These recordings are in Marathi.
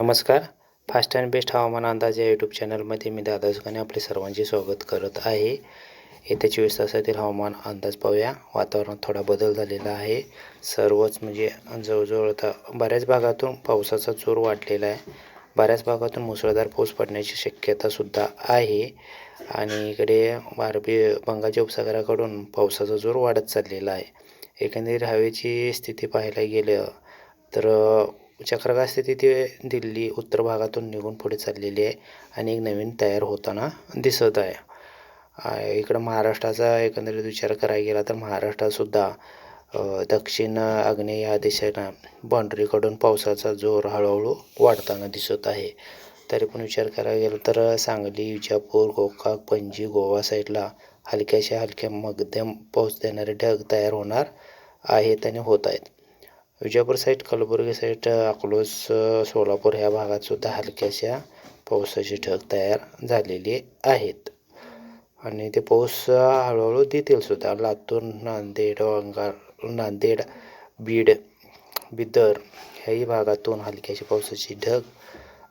नमस्कार. फास्ट अँड बेस्ट हवामान अंदाज या यूट्यूब चॅनलमध्ये मी दादा सुखाने आपले सर्वांचे स्वागत करत आहे. येत्या चोवीस तासातील हवामान अंदाज पाहूया. वातावरणात थोडा बदल झालेला आहे. सर्वच म्हणजे जवळजवळ आता बऱ्याच भागातून पावसाचा जोर वाढलेला आहे. बऱ्याच भागातून मुसळधार पाऊस पडण्याची शक्यतासुद्धा आहे. आणि इकडे बारबी बंगालच्या उपसागराकडून पावसाचा जोर वाढत चाललेला आहे. एकंदरीत हवेची स्थिती पाहायला गेलं तर चक्रवात स्थिती ती दिल्ली उत्तर भागातून निघून पुढे चाललेली आहे आणि एक नवीन तयार होताना दिसत आहे. इकडं महाराष्ट्राचा एकंदरीत विचार करायला गेला तर महाराष्ट्रातसुद्धा दक्षिण आग्नेय या दिशेनं बाँड्रीकडून पावसाचा जोर हळूहळू वाढताना दिसत आहे. तरी पण विचार करायला गेला तर सांगली विजापूर गोकाक पणजी गोवा साईडला हलक्याशा हलक्या मध्यम पाऊस देणारे ढग तयार होणार आहेत आणि होत आहेत. विजापूर साईड कलबुर्गी साईड अकलूज सोलापूर ह्या भागातसुद्धा हलक्याशा पावसाचे ढग तयार झालेले आहेत. आणि ते पाऊस हळूहळू देतील सुद्धा. लातूर नांदेड वंगार नांदेड बीड बिदर ह्याही भागातून हलक्याचे पावसाचे ढग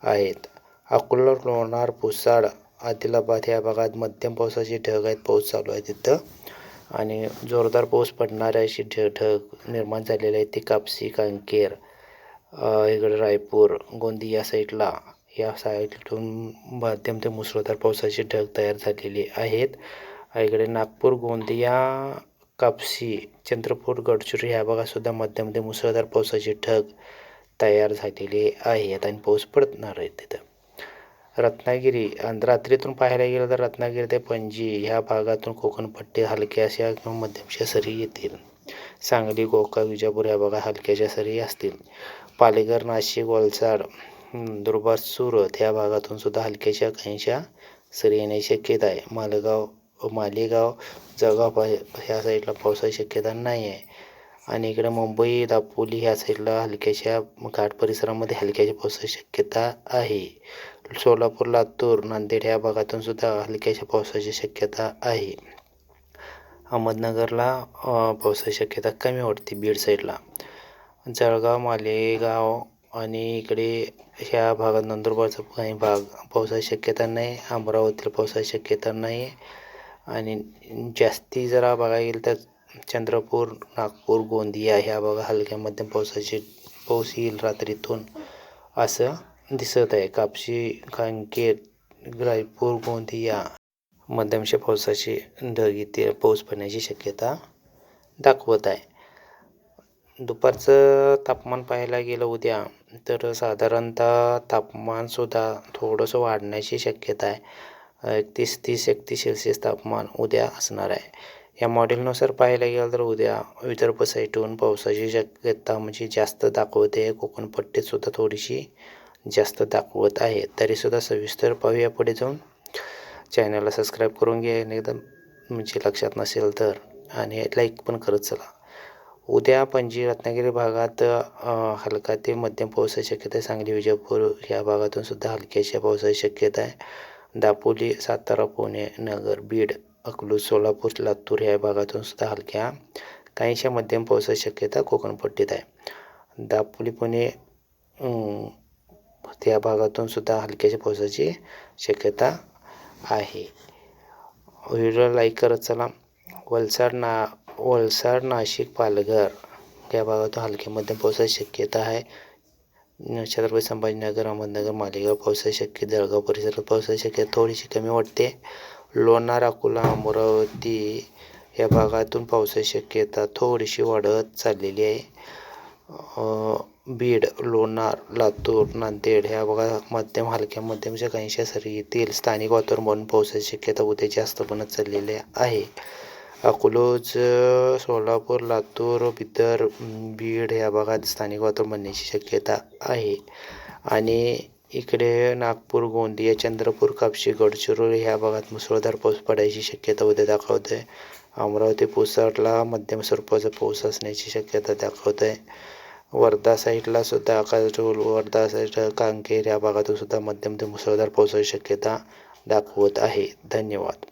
आहेत. अकोला लोणार पुसाड आदिलाबाद ह्या भागात मध्यम पावसाचे ढग आहेत. पाऊस चालू आहे तिथं. आणि जोरदार पाऊस पडणारे ढ ढग निर्माण झालेले आहेत ते कापसी कांकेर इकडे रायपूर गोंदी या साईडला या साईडतून मध्यम ते मुसळधार पावसाचे ढग तयार झालेले आहेत. इकडे नागपूर गोंदिया कापसी चंद्रपूर गडचिरोली ह्या भागातसुद्धा मध्यम ते मुसळधार पावसाचे ढग तयार झालेले आहेत आणि पाऊस पडणार आहेत तिथं. रत्नागिरी आणि रात्रीतून पाहायला गेलं तर रत्नागिरी ते पणजी ह्या भागातून कोकणपट्टी हलक्याशा किंवा मध्यमशा सरी येतील. सांगली गोका विजापूर या भागात हलक्याच्या सरी असतील. पालघर नाशिक वलसाड दुर्भार सुरत ह्या भागातून सुद्धा हलक्याशा काहीशा सरी येण्याची शक्यता आहे. मालेगाव मालेगाव जळगाव ह्या साईडला पावसाची शक्यता नाही आहे आणि इकडे मुंबई दापोली ह्या साईडला हलक्याशा घाट परिसरामध्ये हलक्याच्या पावसाची शक्यता आहे. सोलापूर लातूर नांदेड ह्या भागातून सुद्धा हलक्याच्या पावसाची शक्यता आहे. अहमदनगरला पावसाची शक्यता कमी वाटते बीड साईडला. जळगाव मालेगाव आणि इकडे ह्या भागात नंदुरबारचा काही भाग पावसाची शक्यता नाही अमरावतीला पावसाची शक्यता नाही. आणि जास्ती जरा बघायला गेलं तर चंद्रपूर नागपूर गोंदिया ह्या भागात हलक्या मध्यम पावसाची पाऊस येईल रात्रीतून असं दिसत आहे. कापशी कांकेत रायपूर गोंदिया मध्यमशा पावसाची ढग इथे पाऊस पडण्याची शक्यता दाखवत आहे. दुपारचं तापमान पाहायला गेलं उद्या तर साधारणतः तापमानसुद्धा थोडंसं वाढण्याची शक्यता आहे. एकतीस तीस एकतीस सेल्सिअस तापमान उद्या असणार आहे. या मॉडेलनुसार पाहायला गेलं तर उद्या विदर्भ साईटहून पावसाची शक्यता म्हणजे जास्त दाखवते. कोकणपट्टीतसुद्धा थोडीशी जास्त दाखवत आहे. तरीसुद्धा सविस्तर पाहूया पुढे जाऊन. चॅनलला सबस्क्राईब करून घ्या. एकदम म्हणजे लक्षात नसेल तर. आणि लाईक पण करत चला. उद्या पणजी रत्नागिरी भागात हलका ते मध्यम पावसाची शक्यता आहे. सांगली विजापूर या भागातून सुद्धा हलक्याच्या पावसाची शक्यता आहे. दापोली सातारा पुणे नगर बीड अकलूज सोलापूर लातूर ह्या भागातून सुद्धा हलक्या काहीशा मध्यम पावसाची शक्यता कोकणपट्टीत आहे. दापोली पुणे त्या भागातून सुद्धा हलक्याच्या पावसाची शक्यता आहे. व्हिडिओ लाईक करत चला. वलसाड ना वलसाड नाशिक पालघर या भागातून हलक्या मध्यम पावसाची शक्यता आहे. छत्रपती संभाजीनगर अहमदनगर मालेगाव पावसाची शक्यता जळगाव परिसरात पावसाची शक्यता थोडीशी कमी वाटते. लोणार अकोला अमरावती या भागातून पावसाची शक्यता थोडीशी वाढत चाललेली आहे. बीड लोणार लातूर नांदेड ह्या भागात मध्यम हलक्या मध्यमच्या काहीशा सरी स्थानिक वातावरण म्हणून पावसाची शक्यता उद्या जास्त बनत चाललेली आहे. अकोलोज सोलापूर लातूर बिदर बीड ह्या भागात स्थानिक वातावरण बनण्याची शक्यता आहे. आणि इकडे नागपूर गोंदिया चंद्रपूर कापशी गडचिरोली ह्या भागात मुसळधार पाऊस पडायची शक्यता उद्या दाखवते अमरावती पुसाडला मध्यम स्वरूपाचा पाऊस असण्याची शक्यता दाखवत आहे वर्धा साईडला सुद्धा आकाश वर्धा साईड कांकेर या भागातून सुद्धा मध्यम ते मुसळधार पावसाची शक्यता दाखवत आहे. धन्यवाद.